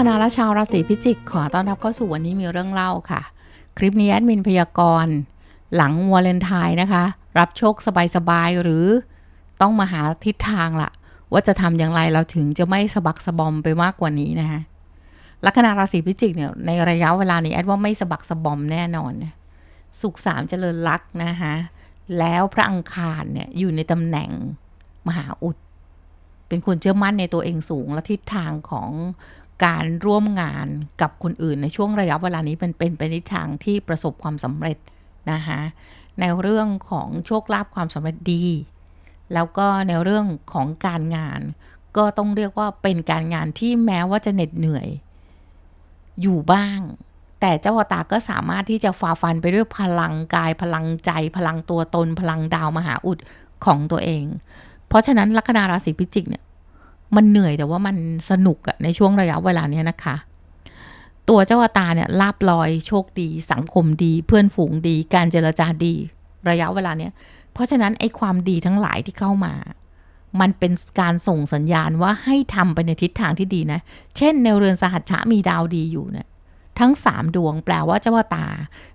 คนาและชาวราศีพิจิก ขอต้อนรับเข้าสู่วันนี้มีเรื่องเล่าค่ะ คลิปนี้แอดมินพยากรณ์หลังวาเลนไทน์นะคะ รับโชคสบายๆหรือต้องมาหาทิศทางละว่าจะทำอย่างไรเราถึงจะไม่สะบักสะบอมไปมากกว่านี้นะคะลัคนาราศีพิจิกเนี่ยในระยะเวลานี้แอดว่าไม่สะบักสะบอมแน่นอนสุขสามเจริญลักนะคะแล้วพระอังคารเนี่ยอยู่ในตำแหน่งมหาอุด เป็นคนเชื่อมั่นในตัวเองสูงและทิศทางของ การร่วมงานกับคนอื่นในช่วงระยะเวลานี้เป็นเป็นไปในทิศทางที่ประสบความสำเร็จนะคะในเรื่องของโชคลาภความสำเร็จดี แล้วก็ในเรื่องของการงาน ก็ต้องเรียกว่าเป็นการงานที่แม้ว่าจะเหน็ดเหนื่อย อยู่บ้าง แต่เจ้าอวตาก็สามารถที่จะฝ่าฟันไปด้วยพลังกายพลังใจ พลังตัวตน พลังดาวมหาอุดของตัวเอง เพราะฉะนั้นลัคนาราศีพิจิกเนี่ย มันเหนื่อยแต่ว่ามันสนุกอะในช่วงระยะเวลาเนี้ยนะคะ ตัวเจ้าอตาเนี่ยลาบลอยโชคดี สังคมดี เพื่อนฝูงดี การเจรจาดีระยะเวลาเนี้ยเพราะฉะนั้นไอ้ความดีทั้งหลายที่เข้ามา มันเป็นการส่งสัญญาณว่าให้ทำไปในทิศทางที่ดีนะ เช่น ในเรือนสหัชชะมีดาวดีอยู่เนี่ยทั้งสามดวงแปลว่าเจ้าวตา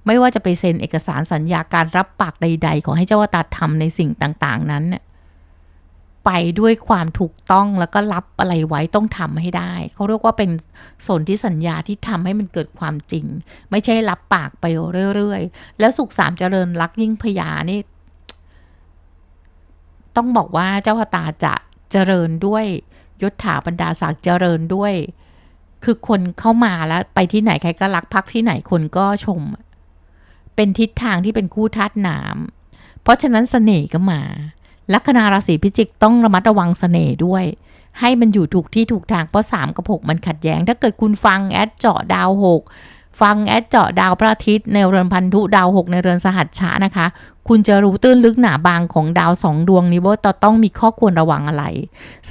ไม่ว่าจะไปเซ็นเอกสารสัญญาการรับปากใด ๆ ขอให้เจ้าวตารทำในสิ่งต่าง ๆ นั้นเนี่ย ไปด้วยความถูกต้องแล้วก็รับอะไรไว้ต้องทำให้ได้ เขาเรียกว่าเป็นสนที่สัญญาที่ทำให้มันเกิดความจริง ไม่ใช่รับปากไปเรื่อยๆ แล้วสุขสามเจริญรักยิ่งพยานี่ ต้องบอกว่าเจ้าพตาจะเจริญด้วยยศถาบรรดาศักดิ์เจริญด้วย คือคนเข้ามาแล้วไปที่ไหนใครก็รักพักที่ไหนคนก็ชม เป็นทิศทางที่เป็นคู่ธาตุน้ำเพราะฉะนั้นเสน่ห์ก็มา ลัคนาราศีพิจิกต้องระมัดระวังเสน่ห์ด้วย ให้มันอยู่ถูกที่ถูกทางเพราะ3กับ6มันขัดแย้ง ถ้าเกิดคุณฟังแอดเจาะดาว 6 ฟังแอดเจาะดาวพระอาทิตย์ในเรือนพันธุดาว 6 ในเรือนสหัสชานะคะ คุณจะรู้ตื้นลึกหนาบางของดาวสองดวงนี้ว่าต้องมีข้อควรระวังอะไร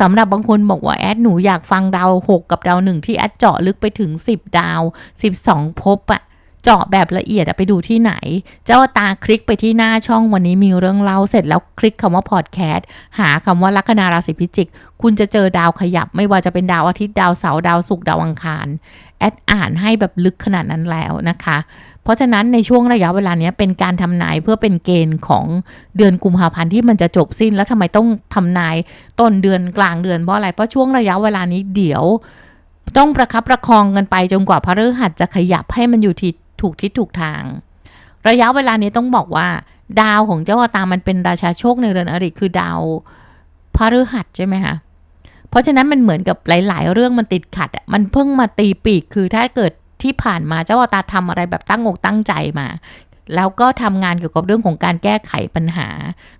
สำหรับบางคนบอกว่าแอดหนูอยากฟังดาว 6 กับดาวหนึ่งที่แอดเจาะลึกไปถึง 10 ดาว 12ภพอะ เจาะแบบละเอียดไปดูที่ไหน เจ้าตาคลิกไปที่หน้าช่องวันนี้มีเรื่องเล่าเสร็จแล้วคลิกคำว่าพอดแคสต์หาคำว่าลัคนาราศีพิจิก คุณจะเจอดาวขยับ ไม่ว่าจะเป็นดาวอาทิตย์ดาวเสาร์ดาวศุกร์ดาวอังคารแอดอ่านให้แบบลึกขนาดนั้นแล้วนะคะ เพราะฉะนั้นในช่วงระยะเวลาเนี้ยเป็นการทำนายเพื่อเป็นเกณฑ์ของเดือนกุมภาพันธ์ที่มันจะจบสิ้นแล้วทำไมต้องทำนายต้นเดือนกลางเดือนเพราะอะไรเพราะช่วงระยะเวลานี้เดี๋ยว ต้องประคับประคองกันไปจนกว่าพระฤหัสจะขยับให้มันอยู่ที่ ถูกทิศถูกทาง ระยะเวลานี้ต้องบอกว่า ดาวของเจ้าอวตามันเป็นราชาโชคในเรือนอริคือดาวพระฤหัสใช่ไหมคะเพราะฉะนั้นมันเหมือนกับหลาย ๆ เรื่องมันติดขัดอะมันเพิ่งมาตีปีกคือถ้าเกิดที่ผ่านมาเจ้าอวตารทำอะไรแบบตั้งอกตั้งใจมา แล้วก็ทำงานเกี่ยวกับเรื่องของการแก้ไขปัญหา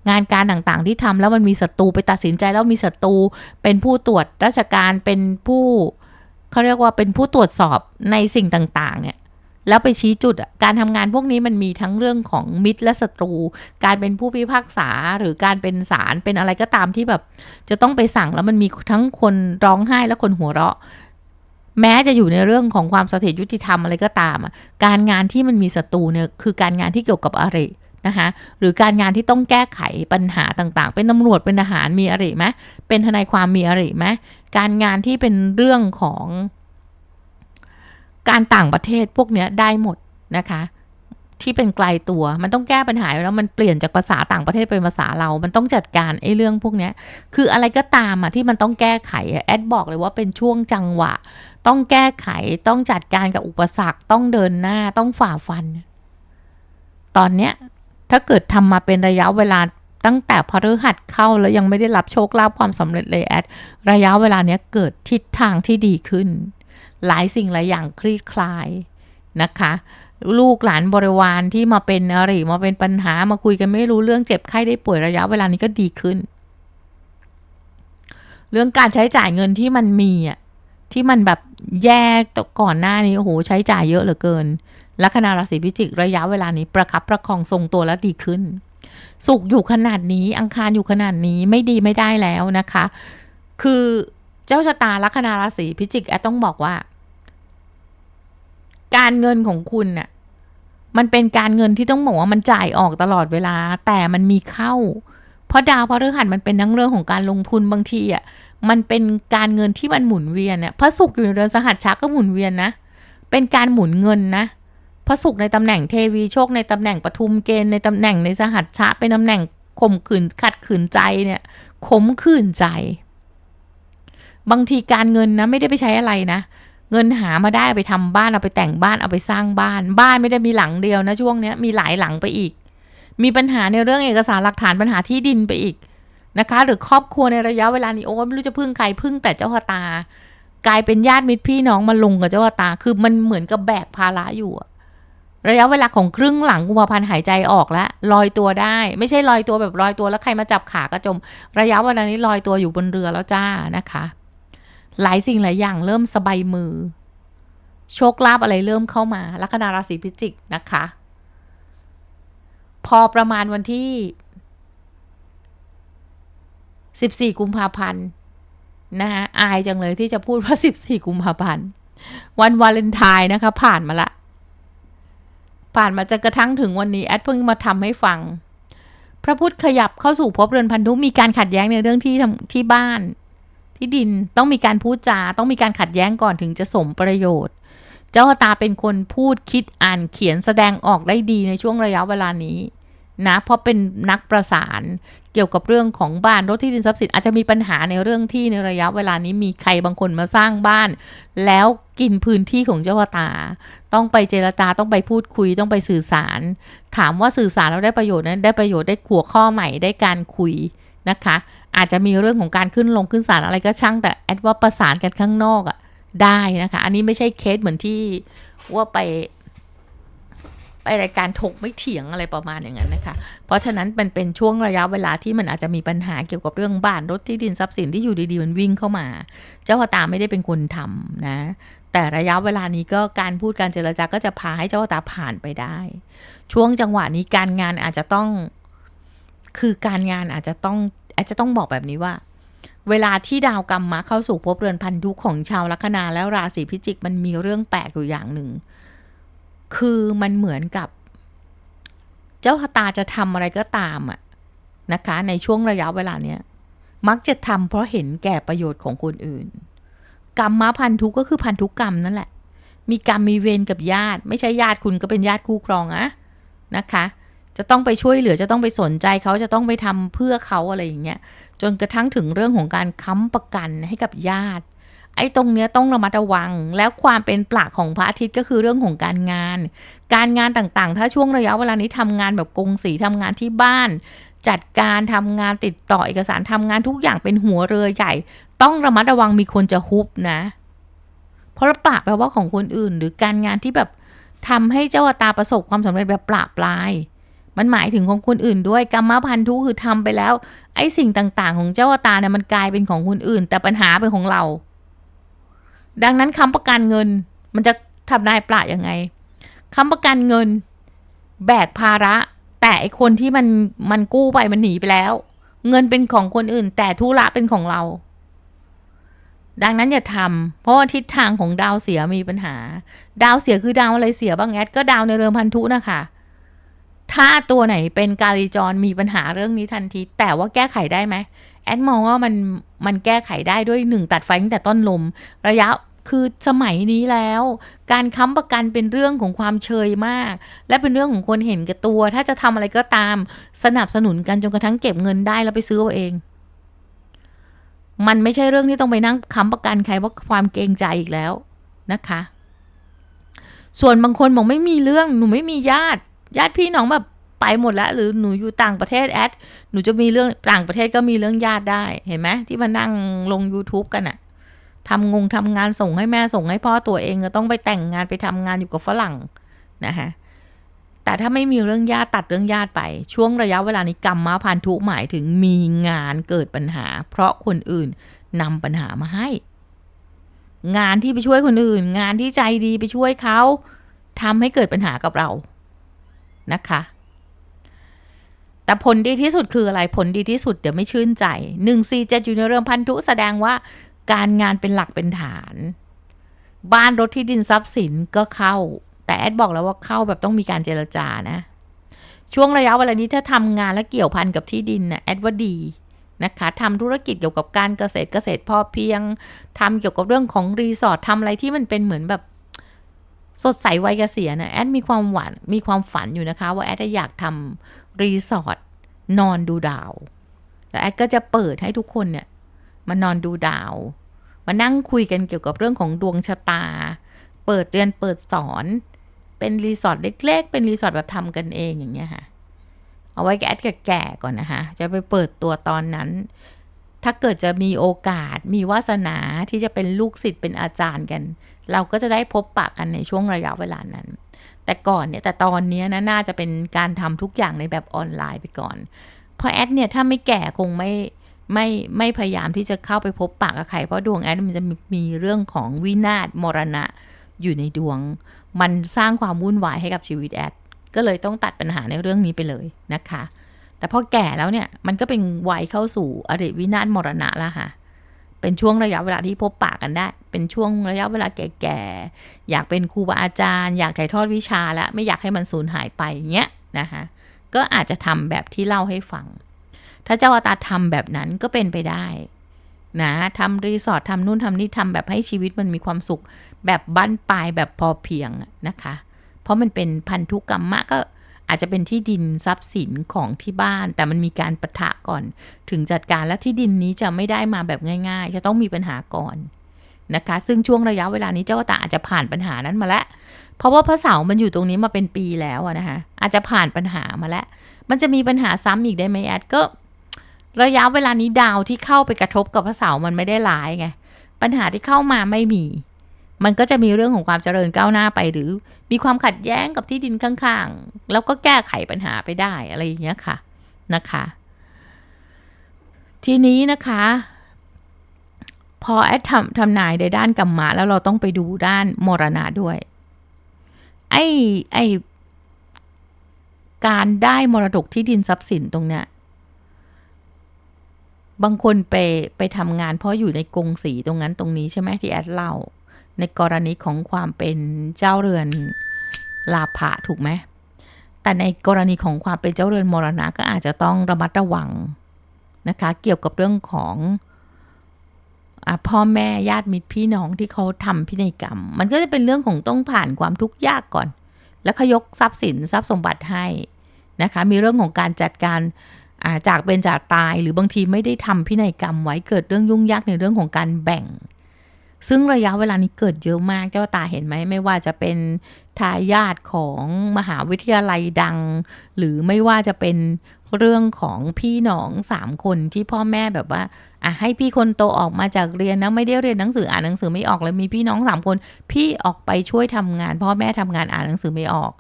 งานการต่างๆที่ทำแล้วมันมีศัตรูไปตัดสินใจแล้วมีศัตรูเป็นผู้ตรวจราชการเป็นผู้เขาเรียกว่าเป็นผู้ตรวจสอบในสิ่งต่าง ๆ เนี่ย แล้วไปชี้จุดอะการทำงานพวกนี้มันมีทั้งเรื่องของมิตรและศัตรู การเป็นผู้พิพากษาหรือการเป็นศาลเป็นอะไรก็ตามที่แบบ จะต้องไปสั่งแล้วมันมีทั้งคนร้องไห้และคนหัวเราะ แม้จะอยู่ในเรื่องของความเสถียรยุติธรรมอะไรก็ตามอะการงานที่มันมีศัตรูเนี่ยคือการงานที่เกี่ยวกับอะไรนะคะหรือการงานที่ต้องแก้ไขปัญหาต่างๆ เป็นตำรวจเป็นทหารมีอะไรไหมเป็นทนายความมีอะไรไหมการงานที่เป็นเรื่องของ การต่างประเทศพวกเนี้ยได้หมดนะคะ ที่เป็นไกลตัวมันต้องแก้ปัญหาแล้วมันเปลี่ยนจากภาษาต่างประเทศเป็นภาษาเรา มันต้องจัดการไอ้เรื่องพวกเนี้ยคืออะไรก็ตามอะที่มันต้องแก้ไขแอดบอกเลยว่าเป็นช่วงจังหวะ ต้องแก้ไขต้องจัดการกับอุปสรรค ต้องเดินหน้าต้องฝ่าฟัน ตอนเนี้ยถ้าเกิดทำมาเป็นระยะเวลาตั้งแต่พฤหัสเข้าแล้วยังไม่ได้รับโชคลาภความสำเร็จเลยแอดระยะเวลาเนี้ยเกิดทิศทางที่ดีขึ้น หลายสิ่งหลายอย่างคลี่คลายนะคะ ลูกหลานบริวารที่มาเป็นอะไรมาเป็นปัญหามาคุยกันไม่รู้เรื่องเจ็บไข้ได้ป่วยระยะเวลานี้ก็ดีขึ้น เรื่องการใช้จ่ายเงินที่มันมีอะที่มันแบบแยกก่อนหน้านี้โอ้โหใช้จ่ายเยอะเหลือเกินลัคนาราศีพิจิกระยะเวลานี้ประคับประคองทรงตัวแล้วดีขึ้น สุขอยู่ขนาดนี้อังคารอยู่ขนาดนี้ไม่ดีไม่ได้แล้วนะคะ คือเจ้าชะตาลัคนาราศีพิจิกแอดต้องบอกว่า การเงินของคุณน่ะมันเป็นการเงินที่ต้องบอกว่ามันจ่ายออกตลอดเวลา แต่มันมีเข้า เพราะดาวพฤหัสมันเป็นทั้งเรื่องของการลงทุนบางทีอะมันเป็นการเงินที่มันหมุนเวียนเนี่ยพระศุกร์อยู่ในเรือนสหัสชาก็หมุนเวียนนะเป็นการหมุนเงินนะพระศุกร์ในตำแหน่งเทวีโชคในตำแหน่งปทุมเกณฑ์ในตำแหน่งในสหัสชะเป็นตำแหน่งข่มขืนขัดขืนใจเนี่ยขมขืนใจ บางทีการเงินนะไม่ได้ไปใช้อะไรนะ เงินหามาได้เอาไปทำบ้านเอาไปแต่งบ้านเอาไปสร้างบ้าน บ้านไม่ได้มีหลังเดียวนะช่วงเนี้ยมีหลายหลังไปอีก มีปัญหาในเรื่องเอกสารหลักฐานปัญหาที่ดินไปอีกนะคะ หรือครอบครัวในระยะเวลานี้โอ้ไม่รู้จะพึ่งใครพึ่งแต่เจ้าตา กลายเป็นญาติมิตรพี่น้องมาลงกับเจ้าตา คือมันเหมือนกับแบกภาระอยู่อะระยะเวลาของครึ่งหลังกุมภาพันธ์หายใจออกแล้วลอยตัวได้ ไม่ใช่ลอยตัวแบบลอยตัวแล้วใครมาจับขากระจม ระยะเวลานี้ลอยตัวอยู่บนเรือแล้วจ้านะคะ หลายสิ่งหลายอย่างเริ่มสบายมือ โชคลาภอะไรเริ่มเข้ามาลัคนาราศีพิจิกนะคะ พอประมาณวันที่ 14 กุมภาพันธ์นะคะอายจังเลยที่จะพูดว่า 14 กุมภาพันธ์วันวาเลนไทน์นะคะ ผ่านมาละ ผ่านมาจนกระทั่งถึงวันนี้แอดเพิ่งมาทำให้ฟัง พระพุทธขยับเข้าสู่ภพเรือนพันธุมีการขัดแย้งในเรื่องที่ทที่บ้าน ที่ดินต้องมีการพูดจาต้องมีการขัดแย้งก่อนถึงจะสมประโยชน์ เจ้าตาเป็นคนพูดคิดอ่านเขียนแสดงออกได้ดีในช่วงระยะเวลานี้นะเพราะเป็นนักประสานเกี่ยวกับเรื่องของบ้านรถที่ดินทรัพย์สินอาจจะมีปัญหาในเรื่องที่ในระยะเวลานี้มีใครบางคนมาสร้างบ้าน แล้วกินพื้นที่ของเจ้าตา ต้องไปเจรจาต้องไปพูดคุยต้องไปสื่อสาร ถามว่าสื่อสารแล้วได้ประโยชน์นั้นได้ประโยชน์ได้ขัวข้อใหม่ได้การคุย นะคะ อาจจะมีเรื่องของการขึ้นลงขึ้นศาลอะไรก็ช่างแต่แอดว่าประสานกันข้างนอกอะได้นะคะ อันนี้ไม่ใช่เคสเหมือนที่ว่าไป ไปรายการถกไม่เถียงอะไรประมาณอย่างนั้นนะคะ เพราะฉะนั้นมันเป็นช่วงระยะเวลาที่มันอาจจะมีปัญหาเกี่ยวกับเรื่องบ้านรถที่ดินทรัพย์สินที่อยู่ดีๆมันวิ่งเข้ามา เจ้าตาไม่ได้เป็นคนทำนะ แต่ระยะเวลานี้ก็การพูดการเจรจาก็จะพาให้เจ้าตาผ่านไปได้ ช่วงจังหวะนี้การงานอาจจะต้อง คือการงานอาจจะต้องอาจจะต้องบอกแบบนี้ว่า เวลาที่ดาวกรรมมาเข้าสู่ภพเรือนพันธุของชาวลัคนาแล้วราศีพิจิกมันมีเรื่องแปลกอยู่อย่างหนึ่ง คือมันเหมือนกับ เจ้าชะตาจะทำอะไรก็ตามอะนะคะ ในช่วงระยะเวลาเนี้ยมักจะทำเพราะเห็นแก่ประโยชน์ของคนอื่น กรรมมาพันธุก็คือพันธุกรรมนั่นแหละ มีกรรมมีเวรกับญาติ ไม่ใช่ญาติคุณก็เป็นญาติคู่ครองอะนะคะ จะต้องไปช่วยเหลือจะต้องไปสนใจเขาจะต้องไปทำเพื่อเขาอะไรอย่างเงี้ยจนกระทั่งถึงเรื่องของการค้ำประกันให้กับญาติ ไอ้ตรงเนี้ยต้องระมัดระวัง แล้วความเป็นปลากของพระอาทิตย์ก็คือเรื่องของการงาน การงานต่างๆ ถ้าช่วงระยะเวลานี้ทำงานแบบกงสีทำงานที่บ้าน จัดการทำงานติดต่อเอกสารทำงานทุกอย่างเป็นหัวเรือใหญ่ ต้องระมัดระวังมีคนจะฮุบนะ เพราะปลาแปลว่าของคนอื่น หรือการงานที่แบบทำให้เจ้าตาประสบความสำเร็จแบบปราบปลาย มันหมายถึงของคนอื่นด้วยกรรมพันธุคือทำไปแล้ว ไอ้สิ่งต่างๆ ของเจ้าตาเนี่ยมันกลายเป็นของคนอื่น แต่ปัญหาเป็นของเรา ดังนั้นคำประกันเงิน มันจะทำนายปลายังไงคำประกันเงิน แบกภาระ แต่ไอคนที่มันมันกู้ไปมันหนีไปแล้ว เงินเป็นของคนอื่น แต่ธุระเป็นของเรา ดังนั้นอย่าทำเพราะว่าทิศทางของดาวเสียมีปัญหา ดาวเสียคือดาวอะไรเสียบ้างแอดก็ดาวในเรือพันธุนะคะ ถ้าตัวไหนเป็นกาลีจรมีปัญหาเรื่องนี้ทันที แต่ว่าแก้ไขได้ไหมแอดมองว่ามันมันแก้ไขได้ด้วยหนึ่งตัดไฟตั้งแต่ต้นลม ระยะคือสมัยนี้แล้ว การค้ำประกันเป็นเรื่องของความเชยมาก และเป็นเรื่องของคนเห็นแก่ตัว ถ้าจะทำอะไรก็ตามสนับสนุนกันจนกระทั่งเก็บเงินได้แล้วไปซื้อเอาเอง มันไม่ใช่เรื่องที่ต้องไปนั่งค้ำประกันใครเพราะความเกรงใจอีกแล้วนะคะ ส่วนบางคนบอกไม่มีเรื่องหนูไม่มีญาติ ญาติพี่น้องแบบไปหมดแล้ว หรือหนูอยู่ต่างประเทศแอดหนูจะมีเรื่องต่างประเทศก็มีเรื่องญาติได้เห็นไหมที่มานั่งลง YouTube กันอะทำงงทำงานส่งให้แม่ส่งให้พ่อตัวเองก็ต้องไปแต่งงานไปทำงานอยู่กับฝรั่งนะคะแต่ถ้าไม่มีเรื่องญาติตัดเรื่องญาติไป ช่วงระยะเวลานี้กรรมมาพันธุหมายถึงมีงานเกิดปัญหา เพราะคนอื่นนำปัญหามาให้ งานที่ไปช่วยคนอื่น งานที่ใจดีไปช่วยเขาทำให้เกิดปัญหากับเรา นะคะแต่ผลดีที่สุดคืออะไรผลดีที่สุดเดี๋ยวไม่ชื่นใจหนึ่งสี่เจ็ดอยู่ในเรื่อนพันธุแสดงว่าการงานเป็นหลักเป็นฐาน บ้านรถที่ดินทรัพย์สินก็เข้า แต่แอดบอกแล้วว่าเข้าแบบต้องมีการเจรจานะ ช่วงระยะเวลานี้ถ้าทำงานและเกี่ยวพันกับที่ดินนะแอดว่าดีนะคะทำธุรกิจเกี่ยวกับการเกษตรเกษตรพอเพียงทำเกี่ยวกับเรื่องของรีสอร์ททำอะไรที่มันเป็นเหมือนแบบ สดใสวัยเกษียณนะแอดมีความหวังมีความฝันอยู่นะคะ ว่าแอดอยากทำรีสอร์ทนอนดูดาว แล้วแอดก็จะเปิดให้ทุกคนเนี่ยมานอนดูดาว มานั่งคุยกันเกี่ยวกับเรื่องของดวงชะตา เปิดเรียนเปิดสอน เป็นรีสอร์ทเล็กๆ เป็นรีสอร์ทแบบทำกันเองอย่างเงี้ยค่ะ เอาไว้แอดแก่ๆก่อนนะคะจะไปเปิดตัวตอนนั้น ถ้าเกิดจะมีโอกาสมีวาสนาที่จะเป็นลูกศิษย์เป็นอาจารย์กัน เราก็จะได้พบปะกันในช่วงระยะเวลานั้น แต่ก่อนเนี่ยแต่ตอนนี้นะน่าจะเป็นการทำทุกอย่างในแบบออนไลน์ไปก่อน เพราะแอดเนี่ยถ้าไม่แก่คงไม่ไม่ไม่พยายามที่จะเข้าไปพบปะกับใครเพราะดวงแอดมันจะมีมีเรื่องของวินาศมรณะอยู่ในดวง มันสร้างความวุ่นวายให้กับชีวิตแอดก็เลยต้องตัดปัญหาในเรื่องนี้ไปเลยนะคะ แต่พอแก่แล้วเนี่ยมันก็เป็นวัยเข้าสู่อริวินาศมรณะแล้วค่ะ เป็นช่วงระยะเวลาที่พบปะกันได้ เป็นช่วงระยะเวลาแก่ๆ อยากเป็นครูบาอาจารย์ อยากถ่ายทอดวิชาแล้วไม่อยากให้มันสูญหายไปเงี้ยนะคะก็อาจจะทำแบบที่เล่าให้ฟัง ถ้าเจ้าอาตาทำแบบนั้นก็เป็นไปได้นะทำรีสอร์ททำนู่นทำนี่ทำแบบให้ชีวิตมันมีความสุข แบบบ้านปลายแบบพอเพียงนะคะ เพราะมันเป็นพันธุกรรมะก็ อาจจะเป็นที่ดินทรัพย์สินของที่บ้าน แต่มันมีการประทะก่อน ถึงจัดการและที่ดินนี้จะไม่ได้มาแบบง่าย ๆ จะต้องมีปัญหาก่อนนะคะ ซึ่งช่วงระยะเวลานี้เจ้าตาอาจจะผ่านปัญหานั้นมาแล้ว เพราะว่าพระเสามันอยู่ตรงนี้มาเป็นปีแล้วนะคะอาจจะผ่านปัญหามาแล้ว มันจะมีปัญหาซ้ำอีกได้ไหมแอดก็ระยะเวลานี้ดาวที่เข้าไปกระทบกับพระเสามันไม่ได้ร้ายไงปัญหาที่เข้ามาไม่มี มันก็จะมีเรื่องของความเจริญก้าวหน้าไปหรือ มีความขัดแย้งกับที่ดินข้างๆ แล้วก็แก้ไขปัญหาไปได้อะไรอย่างเงี้ยค่ะนะคะ ทีนี้นะคะ พอแอดทำทำนายในด้านกรรมะแล้วเราต้องไปดูด้านมรณะด้วย ไอ้ไอ้การได้มรดกที่ดินทรัพย์สินตรงเนี้ยบางคนไปไปทำงานเพราะอยู่ในกรงสีตรงนั้นตรงนี้ใช่ไหมที่แอดเล่า ในกรณีของความเป็นเจ้าเรือนลาภะถูกไหมแต่ในกรณีของความเป็นเจ้าเรือนมรณะก็อาจจะต้องระมัดระวังนะคะ เกี่ยวกับเรื่องของอพ่อแม่ญาติมิตรพี่น้องที่เขาทำพินัยกรรม มันก็จะเป็นเรื่องของต้องผ่านความทุกข์ยากก่อน แล้วขยกทรัพย์สินทรัพย์สมบัติให้นะคะ มีเรื่องของการจัดการาจากเป็นจากตายหรือบางทีไม่ได้ทำพินัยกรรมไว้เกิดเรื่องยุ่งยากในเรื่องของการแบ่ง ซึ่งระยะเวลานี้เกิดเยอะมากเจ้าตาเห็นไหมไม่ว่าจะเป็นทายาทของมหาวิทยาลัยดัง หรือไม่ว่าจะเป็นเรื่องของพี่น้องสามคนที่พ่อแม่แบบว่าอะให้พี่คนโตออกมาจากเรียนนะไม่ได้เรียนหนังสืออ่านหนังสือไม่ออกเลยมีพี่น้องสามคน พี่ออกไปช่วยทำงาน พ่อแม่ทำงานอ่านหนังสือไม่ออก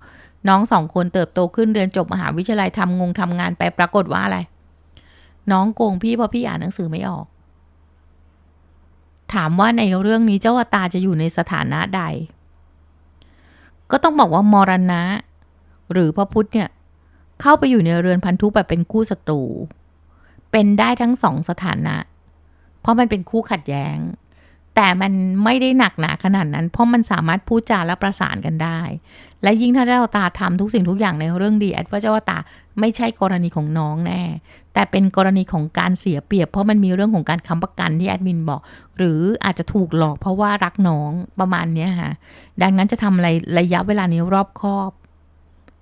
น้องสองคนเติบโตขึ้นเรียนจบมหาวิทยาลัยทำงงทำงานไปปรากฏว่าอะไร น้องโกงพี่เพราะพี่อ่านหนังสือไม่ออก ถามว่าในเรื่องนี้เจ้าอตาจะอยู่ในสถานะใด ก็ต้องบอกว่ามรณะ หรือพระพุทธเนี่ย เข้าไปอยู่ในเรือนพันธุแบบเป็นคู่ศัตรู เป็นได้ทั้งสองสถานะ เพราะมันเป็นคู่ขัดแย้ง แต่มันไม่ได้หนักหนาขนาดนั้น เพราะมันสามารถพูดจาและประสานกันได้ และยิ่งถ้าเจ้าตาทำทุกสิ่งทุกอย่างในเรื่องดีแอดว่าเจ้าตาไม่ใช่กรณีของน้องแน่ แต่เป็นกรณีของการเสียเปรียบ เพราะมันมีเรื่องของการค้ำประกันที่แอดมินบอก หรืออาจจะถูกหลอกเพราะว่ารักน้องประมาณนี้ค่ะ ดังนั้นจะทำอะไรระยะเวลานี้รอบคอบ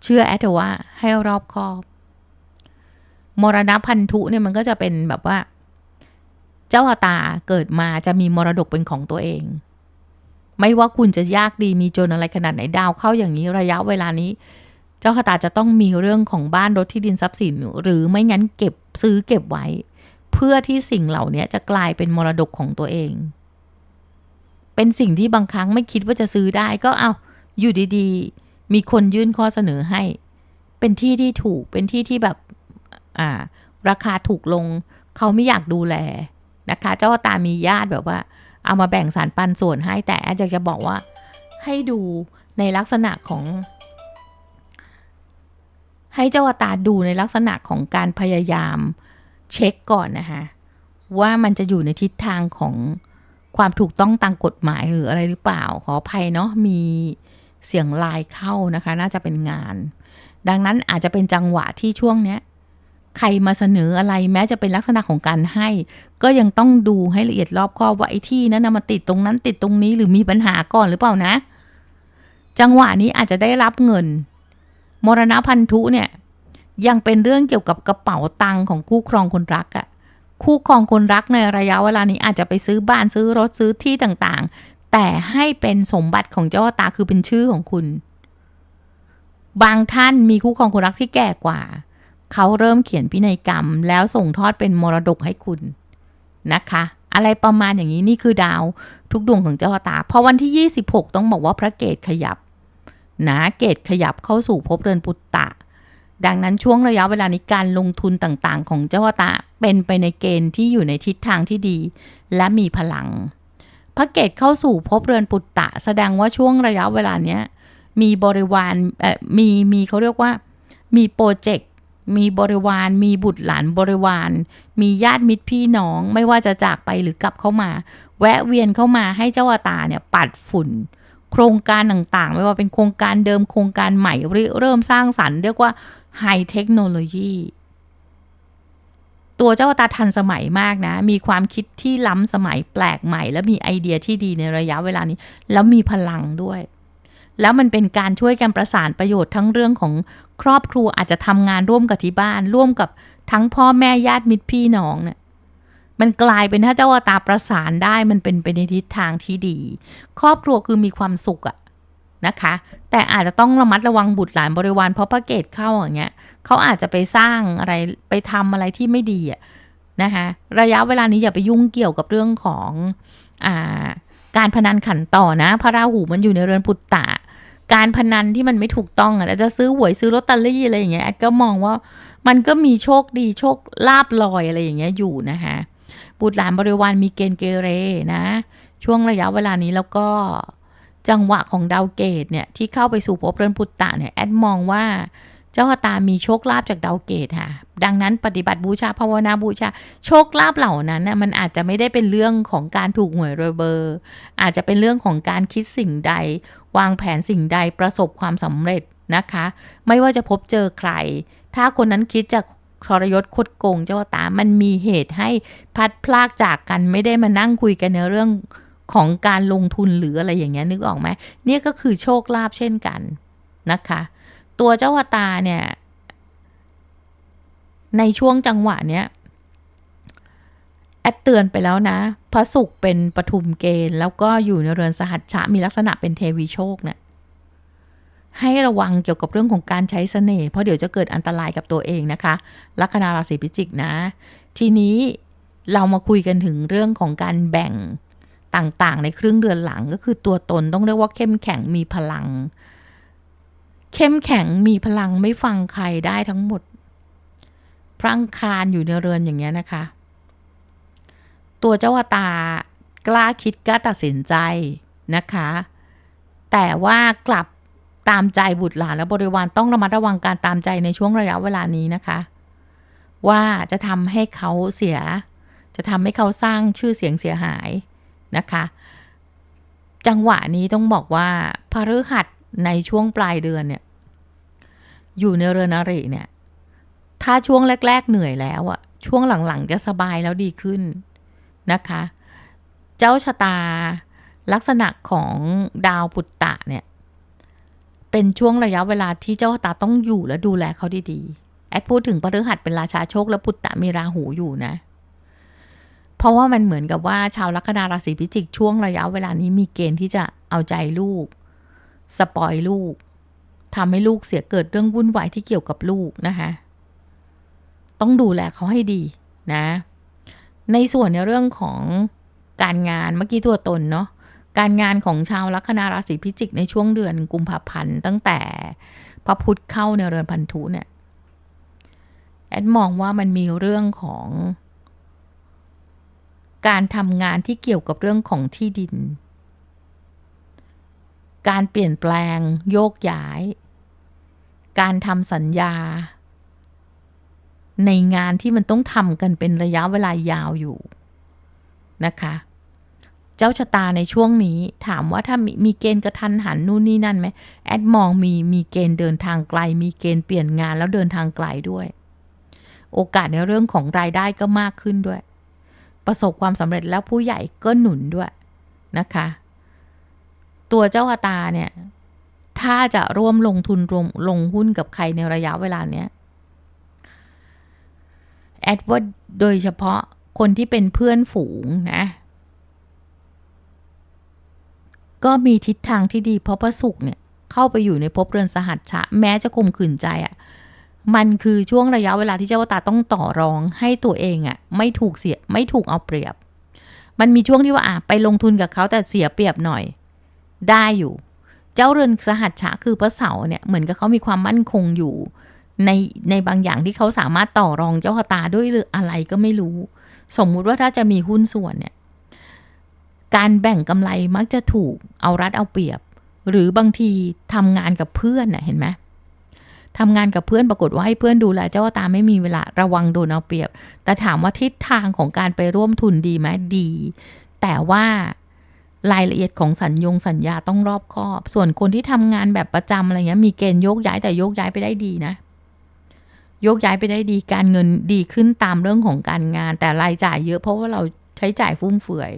เชื่อแอดเถอะว่าให้รอบคอบมรณะพันธุเนี่ยมันก็จะเป็นแบบว่า เจ้าอาตาเกิดมาจะมีมรดกเป็นของตัวเอง ไม่ว่าคุณจะยากดีมีจนอะไรขนาดไหนดาวเข้าอย่างนี้ระยะเวลานี้ เจ้าคตาจะต้องมีเรื่องของบ้านรถที่ดินทรัพย์สิน หรือไม่งั้นเก็บซื้อเก็บไว้ เพื่อที่สิ่งเหล่านี้จะกลายเป็นมรดกของตัวเอง เป็นสิ่งที่บางครั้งไม่คิดว่าจะซื้อได้ก็เอาอยู่ดีๆ มีคนยื่นข้อเสนอให้ เป็นที่ที่ถูกเป็นที่ที่แบบอ่า ราคาถูกลง เขาไม่อยากดูแลนะคะ เจ้าตามีญาติแบบว่า เอามาแบ่งสารปันส่วนให้แต่แอดอยากจะบอกว่า ให้ดูในลักษณะของ ให้เจ้าตาดูในลักษณะของการพยายามเช็คก่อนนะคะว่ามันจะอยู่ในทิศทางของความถูกต้องตามกฎหมายหรืออะไรหรือเปล่าขออภัยเนาะมีเสียงลน์เข้านะคะ น่าจะเป็นงาน ดังนั้นอาจจะเป็นจังหวะที่ช่วงเนี้ยใครมาเสนออะไรแม้จะเป็นลักษณะของการให้ ก็ยังต้องดูให้ละเอียดรอบคอบว่าไอ้ที่นั้นนะมาติดตรงนั้นติดตรงนี้หรือมีปัญหาก่อนหรือเปล่านะ จังหวะนี้อาจจะได้รับเงิน มรณะพันธุเนี่ยยังเป็นเรื่องเกี่ยวกับกระเป๋าตังค์ของคู่ครองคนรักอะคู่ครองคนรักในระยะเวลานี้อาจจะไปซื้อบ้านซื้อรถซื้อที่ต่างๆ แต่ให้เป็นสมบัติของเจ้าตาคือเป็นชื่อของคุณ บางท่านมีคู่ครองคนรักที่แก่กว่า เขาเริ่มเขียนพินัยกรรม แล้วส่งทอดเป็นมรดกให้คุณนะคะ อะไรประมาณอย่างนี้นี่คือดาวทุกดวงของเจ้าตาพอวันที่ 26 ต้องบอกว่าพระเกตขยับ นะเกตขยับเข้าสู่ภพเรือนปุตตะ ดังนั้นช่วงระยะเวลานี้การลงทุนต่างๆ ของเจ้าตาเป็นไปในเกณฑ์ที่อยู่ในทิศทางที่ดี และมีพลัง พระเกตเข้าสู่ภพเรือนปุตตะ แสดงว่าช่วงระยะเวลาเนี้ยมีบริวารเอ่อมีมีเขาเรียกว่า มีโปรเจกต์มีบริวาร มีบุตรหลานบริวาร มีญาติมิตรพี่น้อง ไม่ว่าจะจากไปหรือกลับเข้ามา แวะเวียนเข้ามาให้เจ้าอาตาเนี่ยปัดฝุ่น โครงการต่างๆ ไม่ว่าเป็นโครงการเดิมโครงการใหม่เริ่มสร้างสรรค์เรียกว่าไฮเทคโนโลยีตัวเจ้าตาทันสมัยมากนะ มีความคิดที่ล้ำสมัยแปลกใหม่ และมีไอเดียที่ดีในระยะเวลานี้ แล้วมีพลังด้วย แล้วมันเป็นการช่วยกันประสานประโยชน์ทั้งเรื่องของครอบครัวอาจจะทำงานร่วมกับที่บ้าน ร่วมกับทั้งพ่อแม่ญาติมิตรพี่น้องเนี่ย มันกลายเป็นถ้าเจ้าตาประสานได้มันเป็นไปในทิศทางที่ดี ครอบครัวคือมีความสุขอะนะคะ แต่อาจจะต้องระมัดระวังบุตรหลานบริวารเพราะพระเกตเข้าอย่างเงี้ยเขาอาจจะไปสร้างอะไรไปทำอะไรที่ไม่ดีอะนะคะระยะเวลานี้อย่าไปยุ่งเกี่ยวกับเรื่องของอ่าการพนันขันต่อนะ พระราหูมันอยู่ในเรือนปุตตะ การพนันที่มันไม่ถูกต้องอะแล้วจะซื้อหวยซื้อลอตเตอรี่อะไรอย่างเงี้ยแอดก็มองว่ามันก็มีโชคดีโชคลาบลอยอะไรอย่างเงี้ยอยู่นะคะ บุตรหลานบริวารมีเกณฑ์เกเรนะ ช่วงระยะเวลานี้แล้วก็จังหวะของดาวเกตเนี่ยที่เข้าไปสู่ภพเรือนพุตตะเนี่ยแอดมองว่าเจ้าตามีโชคลาภจากดาวเกตค่ะ ดังนั้นปฏิบัติบูชาภาวนาบูชา โชคลาภเหล่านั้นน่ะมันอาจจะไม่ได้เป็นเรื่องของการถูกหวยรวยเบอร์ อาจจะเป็นเรื่องของการคิดสิ่งใด วางแผนสิ่งใดประสบความสำเร็จนะคะ ไม่ว่าจะพบเจอใคร ถ้าคนนั้นคิดจะ ทรยศคดโกงเจ้าตา มันมีเหตุให้พัดพลากจากกันไม่ได้มานั่งคุยกันในเรื่องของการลงทุนหรืออะไรอย่างเงี้ยนึกออกไหมเนี่ยก็คือโชคลาภเช่นกันนะคะ ตัวเจ้าตาเนี่ย ในช่วงจังหวะเนี้ยแอดเตือนไปแล้วนะพระศุกร์เป็นปทุมเกณฑ์ แล้วก็อยู่ในเรือนสหัชชะมีลักษณะเป็นเทวีโชคเนี่ย ให้ระวังเกี่ยวกับเรื่องของการใช้เสน่ห์เพราะเดี๋ยวจะเกิดอันตรายกับตัวเองนะคะ ลัคนาราศีพิจิกนะ ทีนี้เรามาคุยกันถึงเรื่องของการแบ่งต่างๆ ในครึ่งเดือนหลังก็คือตัวตนต้องเรียกว่าเข้มแข็งมีพลัง เข้มแข็งมีพลังไม่ฟังใครได้ทั้งหมด พรังคารอยู่ในเรือนอย่างเงี้ยนะคะ ตัวเจ้าตากล้าคิดกล้าตัดสินใจนะคะ แต่ว่ากลับ ตามใจบุตรหลานและบริวารต้องระมัดระวังการตามใจในช่วงระยะเวลานี้นะคะ ว่าจะทำให้เขาเสีย จะทำให้เขาสร้างชื่อเสียงเสียหายนะคะ จังหวะนี้ต้องบอกว่าพฤหัสในช่วงปลายเดือนเนี่ย อยู่ในเรือนอริเนี่ย ถ้าช่วงแรก ๆ เหนื่อยแล้วอะช่วงหลัง ๆ จะสบายแล้วดีขึ้นนะคะ เจ้าชะตาลักษณะของดาวปุตตะเนี่ย เป็นช่วงระยะเวลาที่เจ้าตาต้องอยู่และดูแลเขาดีๆ แอดพูดถึงพฤหัสเป็นราชาโชคและปุตตะมีราหูอยู่นะ เพราะว่ามันเหมือนกับว่าชาวลัคนาราศีพิจิกช่วงระยะเวลานี้มีเกณฑ์ที่จะเอาใจลูก สปอยลูกทำให้ลูกเสียเกิดเรื่องวุ่นวายที่เกี่ยวกับลูกนะคะต้องดูแลเขาให้ดีนะ ในส่วนในเรื่องของการงานเมื่อกี้ตัวตนเนาะ การงานของชาวลัคนาราศีพิจิกในช่วงเดือนกุมภาพันธ์ตั้งแต่พระพุธเข้าในเรือนพันธุเนี่ยแอดมองว่ามันมีเรื่องของ การทำงานที่เกี่ยวกับเรื่องของที่ดิน การเปลี่ยนแปลงโยกย้าย การทำสัญญา ในงานที่มันต้องทำกันเป็นระยะเวลายาวอยู่นะคะ เจ้าชะตาในช่วงนี้ ถามว่าถ้ามีมเกณฑ์กระทันหันนู่นนี่นั่นไหมแอดมองมีมีเกณฑ์เดินทางไกล มีเกณฑ์เปลี่ยนงานแล้วเดินทางไกลด้วย โอกาสในเรื่องของรายได้ก็มากขึ้นด้วย ประสบความสำเร็จแล้วผู้ใหญ่ก็หนุนด้วยนะคะ ตัวเจ้าอาตาเนี่ยถ้าจะร่วมลงทุนรวมลงหุ้นกับใครในระยะเวลาเนี้ยแอดว่าโดยเฉพาะคนที่เป็นเพื่อนฝูงนะ ก็มีทิศทางที่ดี เพราะพระศุกร์เนี่ยเข้าไปอยู่ในภพเรือนสหัชชะ แม้จะข่มขืนใจอะ่ะมันคือช่วงระยะเวลาที่เจ้าตาต้องต่อรองให้ตัวเองอะ่ะไม่ถูกเสียไม่ถูกเอาเปรียบ มันมีช่วงที่ว่าอะไปลงทุนกับเขาแต่เสียเปรียบหน่อย ได้อยู่ เจ้าเรือนสหัชชะคือพระเสาเนี่ยเหมือนกับเขามีความมั่นคงอยู่ ในในบางอย่างที่เขาสามารถต่อรองเจ้าตาด้วยหรืออะไรก็ไม่รู้ สมมุติว่าถ้าจะมีหุ้นส่วนเนี่ย การแบ่งกำไรมักจะถูกเอารัดเอาเปรียบ หรือบางทีทำงานกับเพื่อนน่ะเห็นไหมทำงานกับเพื่อนปรากฏว่าให้เพื่อนดูแลเจ้าตาไม่มีเวลาระวังโดนเอาเปรียบ แต่ถามว่าทิศทางของการไปร่วมทุนดีไหมดี แต่ว่ารายละเอียดของสัญญงสัญญาต้องรอบคอบ ส่วนคนที่ทำงานแบบประจำอะไรเงี้ยมีเกณฑ์โยกย้ายแต่โยกย้ายไปได้ดีนะ โยกย้ายไปได้ดีการเงินดีขึ้นตามเรื่องของการงาน แต่รายจ่ายเยอะเพราะว่าเราใช้จ่ายฟุ่มเฟือย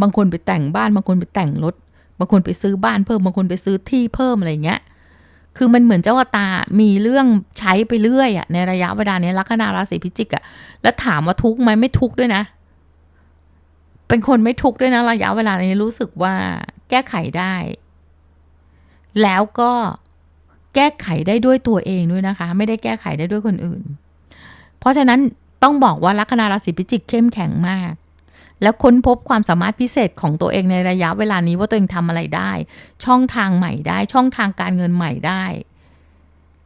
บางคนไปแต่งบ้านบางคนไปแต่งรถบางคนไปซื้อบ้านเพิ่มบางคนไปซื้อที่เพิ่มอะไรเงี้ย คือมันเหมือนเจ้าตา มีเรื่องใช้ไปเรื่อยอะในระยะเวลานี้ลัคนาราศีพิจิกอะแล้วถามว่าทุกไหมไม่ทุกด้วยนะ เป็นคนไม่ทุกด้วยนะระยะเวลานี้รู้สึกว่าแก้ไขได้ แล้วก็แก้ไขได้ด้วยตัวเองด้วยนะคะ ไม่ได้แก้ไขได้ด้วยคนอื่น เพราะฉะนั้นต้องบอกว่าลัคนาราศีพิจิกเข้มแข็งมาก แล้วค้นพบความสามารถพิเศษของตัวเองในระยะเวลานี้ว่าตัวเองทำอะไรได้ ช่องทางใหม่ได้ ช่องทางการเงินใหม่ได้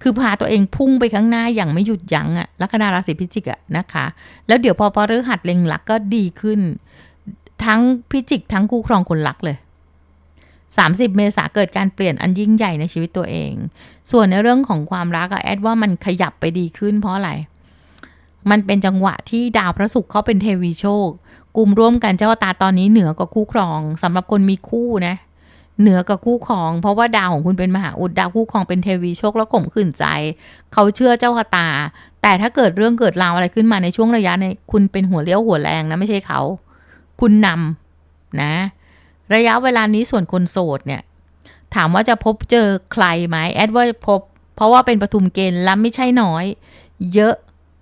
คือพาตัวเองพุ่งไปข้างหน้าอย่างไม่หยุดยั้งอะลัคนาราศีพิจิกอะนะคะ แล้วเดี๋ยวพอพฤหัสเล็งหลักก็ดีขึ้น ทั้งพิจิกทั้งคู่ครองคนรักเลย30 เมษาเกิดการเปลี่ยนอันยิ่งใหญ่ในชีวิตตัวเอง ส่วนในเรื่องของความรักอะแอดว่ามันขยับไปดีขึ้นเพราะอะไร มันเป็นจังหวะที่ดาวพระศุกร์เขาเป็นเทวีโชค กลุ่มร่วมกันเจ้าตาตอนนี้เหนือกว่าคู่ครองสำหรับคนมีคู่นะ เหนือกับคู่ครอง เพราะว่าดาวของคุณเป็นมหาอุดดาวคู่ครองเป็นเทวีโชคแล้วข่มขืนใจ เขาเชื่อเจ้าตา แต่ถ้าเกิดเรื่องเกิดราวอะไรขึ้นมาในช่วงระยะในคุณเป็นหัวเลี้ยวหัวแรงนะไม่ใช่เขา คุณนำนะ ระยะเวลานี้ส่วนคนโสดเนี่ย ถามว่าจะพบเจอใครไหมแอดว่าพบ เพราะว่าเป็นปทุมเกณฑ์และไม่ใช่น้อย เยอะ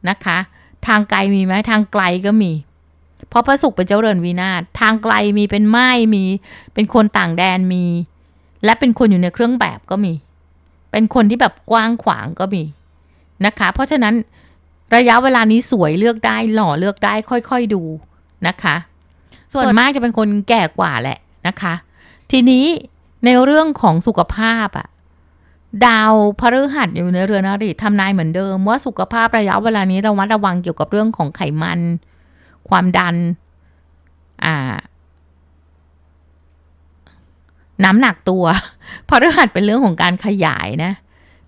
นะคะ ทางไกลมีไหมทางไกลก็มี เพราะพระศุกร์เป็นเจ้าเรือนวินาศทางไกลมีเป็นไม้มี เป็นคนต่างแดนมี และเป็นคนอยู่ในเครื่องแบบก็มี เป็นคนที่แบบกว้างขวางก็มีนะคะ เพราะฉะนั้นระยะเวลานี้สวยเลือกได้หล่อเลือกได้ค่อยๆดูนะคะ ส่วนมากจะเป็นคนแก่กว่าแหละนะคะ ทีนี้ในเรื่องของสุขภาพอะดาวพฤหัสอยู่ในเรือนอริทำนายเหมือนเดิม ว่าสุขภาพระยะเวลานี้ระมัดระวังเกี่ยวกับเรื่องของไขมัน ความดัน อ่า น้ำหนักตัวพฤหัสเป็นเรื่องของการขยายนะ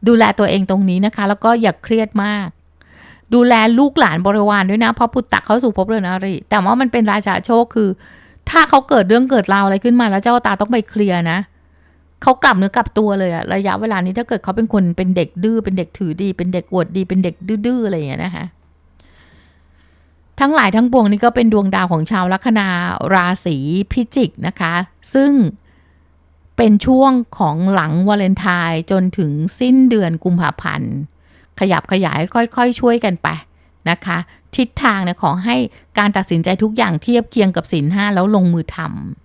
ดูแลตัวเองตรงนี้นะคะ แล้วก็อย่าเครียดมาก ดูแลลูกหลานบริวารด้วยนะ เพราะพุทธะเข้าสู่ภพเรือนอริ แต่ว่ามันเป็นราชาโชคคือ ถ้าเขาเกิดเรื่องเกิดราวอะไรขึ้นมาแล้วเจ้าตาต้องไปเคลียร์นะเขากลับเนื้อกลับตัวเลยอะระยะเวลานี้ถ้าเกิดเขาเป็นคนเป็นเด็กดื้อเป็นเด็กถือดี เป็นเด็กอวดดีเป็นเด็กดื้อๆอะไรอย่างเงี้ยนะคะ ทั้งหลายทั้งปวงนี่ก็เป็นดวงดาวของชาวลัคนาราศีพิจิกนะคะ ซึ่งเป็นช่วงของหลังวาเลนไทน์จนถึงสิ้นเดือนกุมภาพันธ์ ขยับขยายค่อยๆ ช่วยกันไปนะคะ ทิศทางเนี่ยขอให้การตัดสินใจทุกอย่างเทียบเคียงกับสินห้าแล้วลงมือท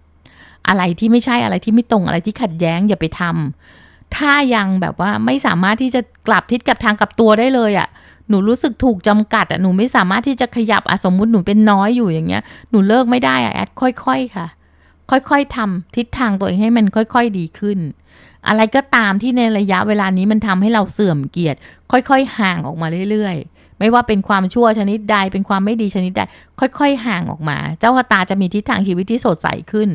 ำอะไรที่ไม่ใช่อะไรที่ไม่ตรงอะไรที่ขัดแย้งอย่าไปทำถ้ายังแบบว่าไม่สามารถที่จะกลับทิศกลับทางกลับตัวได้เลยอะ่ะ หนูรู้สึกถูกจำกัดอะหนูไม่สามารถที่จะขยับอะสมมุติหนูเป็นน้อยอยู่อย่างเงี้ย หนูเลิกไม่ได้อะแอดค่อย ๆ ค่ะ ค่อยๆทำทิศทางตัวเองให้มันค่อย ๆดีขึ้น อะไรก็ตามที่ในระยะเวลานี้มันทำให้เราเสื่อมเกียรติ ค่อยๆห่างออกมาเรื่อย ๆไม่ว่าเป็นความชั่วชนิดใด เป็นความไม่ดีชนิดใด ค่อย ๆ ห่างออกมา เจ้าตาจะมีทิศทางชีวิตที่สดใสขึ้น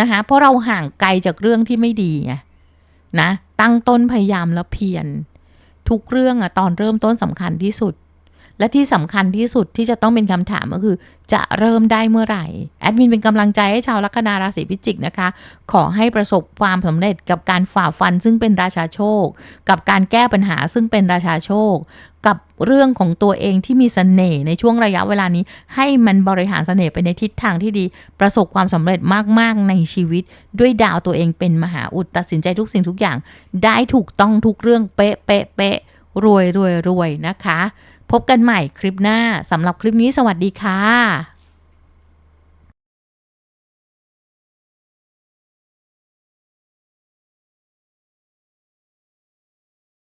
นะคะ เพราะเราห่างไกลจากเรื่องที่ไม่ดีไงนะ ตั้งต้นพยายามแล้วเพียร ทุกเรื่องอะตอนเริ่มต้นสำคัญที่สุด และที่สำคัญที่สุดที่จะต้องเป็นคำถามก็คือ จะเริ่มได้เมื่อไหร่ แอดมินเป็นกำลังใจให้ชาวลัคนาราศีพิจิกนะคะ ขอให้ประสบความสำเร็จกับการฝ่าฟันซึ่งเป็นราชาโชค กับการแก้ปัญหาซึ่งเป็นราชาโชค กับเรื่องของตัวเองที่มีเสน่ห์ในช่วงระยะเวลานี้ ให้มันบริหารเสน่ห์ไปในทิศทางที่ดี ประสบความสำเร็จมากๆในชีวิต ด้วยดาวตัวเองเป็นมหาอุดตัดสินใจทุกสิ่งทุกอย่าง ได้ถูกต้องทุกเรื่องเป๊ะเป๊ะเป๊ะรวยรวยรวยนะคะ พบกันใหม่คลิปหน้าสำหรับคลิปนี้สวัสดีค่ะ